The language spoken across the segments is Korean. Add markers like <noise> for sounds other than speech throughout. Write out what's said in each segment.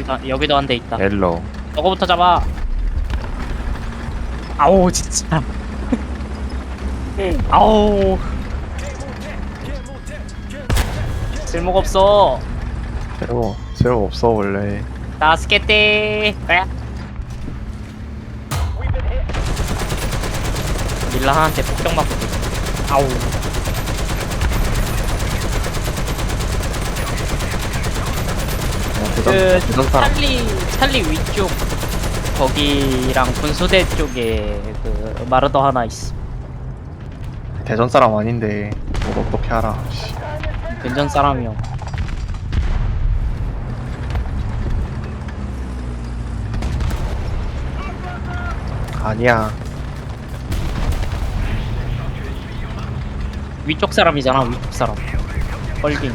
여기도 여기도 한 대 있다. 옐로우 저거부터 잡아. 아우 진짜. <laughs> 아우. 쓸모가 없어. 새로 새로 없어 원래 나스케테. 그래. 밀라 한테 폭격 맞고. 있어. 아우. 그 대전 사람 찰리 찰리 위쪽 거기랑 분수대 쪽에 그 마르더 하나 있어. 대전 사람 아닌데 뭘 어떻게 알아 씨. 근전 사람이요. 아니야 위쪽 사람이잖아 위쪽 사람. 뻘깅.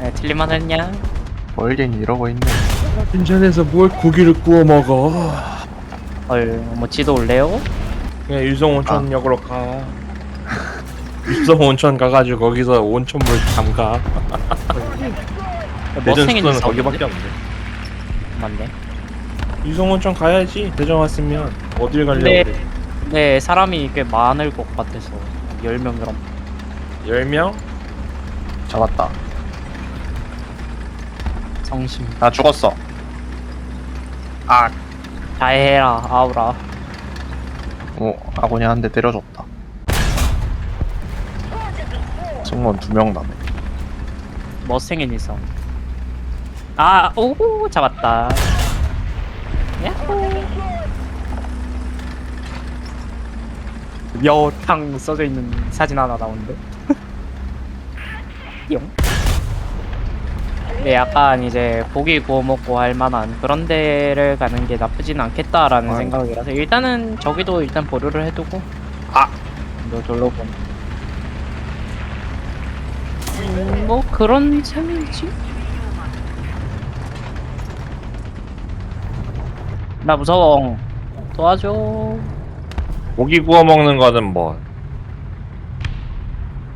네, 틀릴만 했냐? 멀긴 이러고 있네 인천에서 뭘 고기를 구워 먹어? 헐, 뭐 지도 올래요? 그냥 유성 온천역으로 가. 유성 온천 가가지고 거기서 온천물 담가. 대전 머생인 숙소는 거기밖에 없는데. 맞네. 유성 온천 가야지. 대전 왔으면 어딜 가려고 네. 그래? 네, 사람이 꽤 많을 것 같아서 10명 그럼 10명? 잡았다 정신. 나 죽었어. 아. 잘해라 아우라. 어, 아군이 한 대 때려줬다. 승무원 두 명 남네. 머생인 이상 아, 오, 잡았다. 야호. 여탕 써져 있는 사진 하나 나오는데? <laughs> 용 네, 약간 이제 고기 구워 먹고 할 만한 그런 데를 가는 게 나쁘진 않겠다라는 아유. 생각이라서 일단은 저기도 일단 보류를 해두고 아, 너 졸로 본. 음, 뭐 그런 셈이지. 나 무서워. 도와줘. 고기 구워 먹는 거는 뭐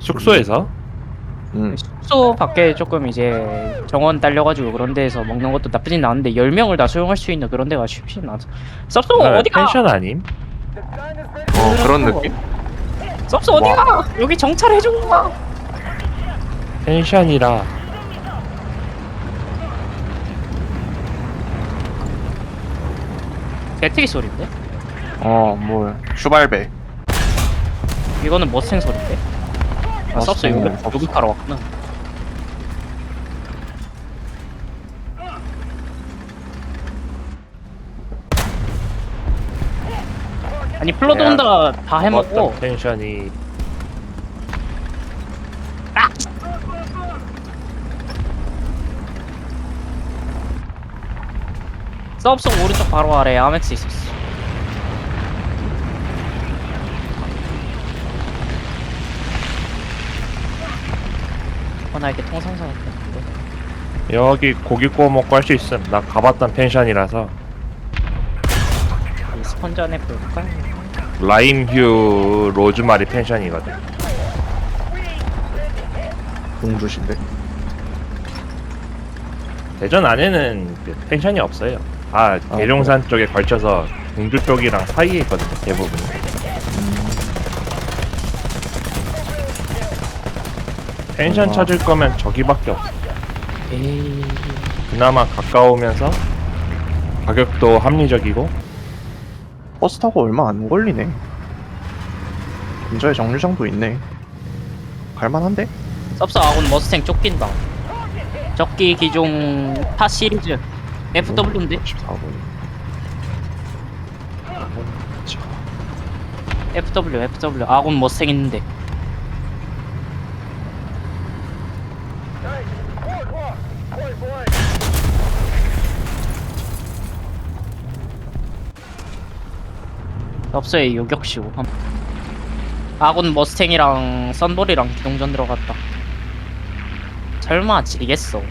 숙소에서? 응 숙소 밖에 조금 이제 정원 딸려가지고 그런 데에서 먹는 것도 나쁘진 않은데 10명을 다 수용할 수 있는 그런 데가 쉽진 않아. 섭소 네, 어디가? 펜션 아님? 어 그런 느낌 섭소 어디가? 여기 정찰해주고 가. 펜션이라 개트기 소리인데? 어뭘 슈발배 이거는 머생 소리인데? 아, 섭소 여기. 여기 가러 왔구나. 아니 플러드 야, 온다 다 해먹고. 어떤 펜션이. 서브속 오른쪽 바로 아래 아멕스 있었어. 어나 이렇게 통상사 같은데. 여기 고기 구워 먹고 할 수 있음. 나 가봤던 펜션이라서 안에 볼까? 라임휴 로즈마리 펜션이거든 공주신데 대전 안에는 그 펜션이 없어요 다 아, 계룡산 쪽에 걸쳐서 공주 쪽이랑 사이에 있거든요 대부분 펜션 아. 찾을 거면 저기밖에 없어 에이. 그나마 가까우면서 가격도 합리적이고 버스 타고 얼마 안 걸리네. 근처에 정류장도 있네. 갈만한데? 섭서 아군 머스탱 쫓긴다. 적기 기종 타 시리즈. FW인데? 14분 FW FW 아군 머스탱 있는데 섭서의 요격시고 함. 아군 머스탱이랑 썬볼이랑 기동전 들어갔다. 설마 지겠어?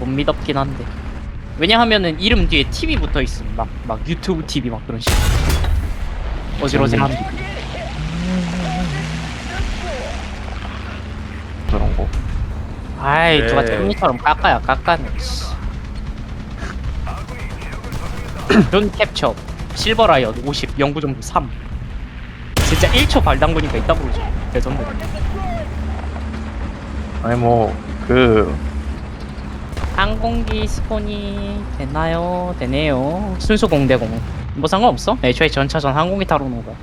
못 믿었긴 한데. 왜냐하면은 이름 뒤에 TV 붙어 있음. 막, 막 유튜브 TV 막 그런 식. 어지러지한. 저런 거 아이 네. 누가 템미처럼 깎아야 깎아는 씨. <clears throat> 존 캡처 실버 라이언 50 영구점수 3 진짜 1초 발당구니까 있다 보죠 대전들 아니 뭐그 항공기 스폰이 되나요? 되네요. 순수 공대공. 뭐 상관없어? 애초에 전차전 항공기 타러 오는 거야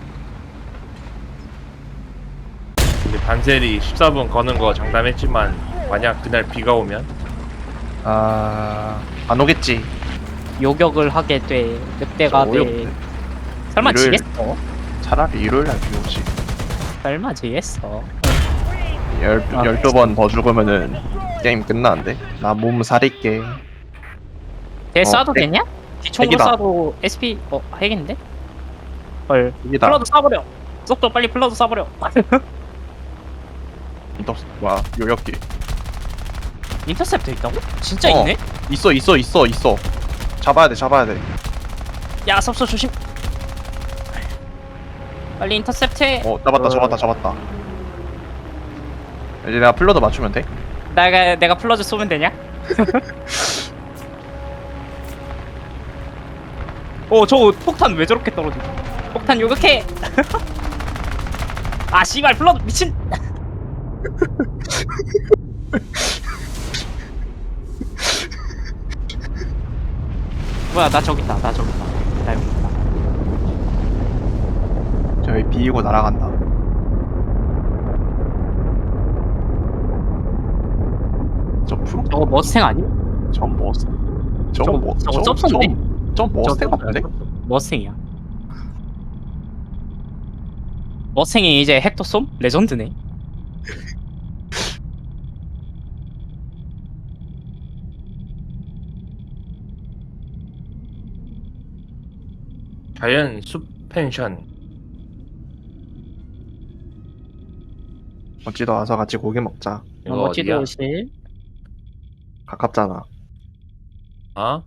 근데 반셀이 14분 거는 거 장담했지만 만약 그날 비가 오면? 아... 안 오겠지 요격을 하게 돼 늑대가 저돼 어이없네. 설마 일요일- 지겠어? 차라리 일요일 날 비 오지 설마 지겠어 열, 아, 12번 더 죽으면은 게임 끝나는데 나몸 살릴게 대 어, 쏴도 핵. 되냐? 뒤총으로 핵이다. 쏴도 SP 어 핵인데? 헐 이기다 플러드 쏴버려 속도 빨리 플러드 쏴버려 <laughs> 인터 와 요격기 인터셉터 있다고? 진짜 어. 있네? 있어 있어 있어 있어 잡아야 돼 잡아야 돼 야 섭서 조심 빨리 인터셉트해 어 잡았다 어. 잡았다 잡았다 이제 내가 플러드 맞추면 돼? 내가 내가 플러드 쏘면 되냐? <laughs> 어저 폭탄 왜 저렇게 떨어져? 폭탄 요격해! <laughs> 아 씨발 플러드 미친! <laughs> 뭐야 나 저기 있다 나 저기 있다 나 여기 있다 저기 비이고 날아간다 저 프로 저거 머스탱 아니? 저 머스 저거- 저거 뭐 저거 저- 쩝소인데? 저- 저 머스탱 같은데? 머스탱이야 머스탱이 이제 핵도 쏨? 레전드네 자연 숲 펜션 멋지도 와서 같이 고기 먹자 이거 멋지도 어디야? 오실 가깝잖아 어?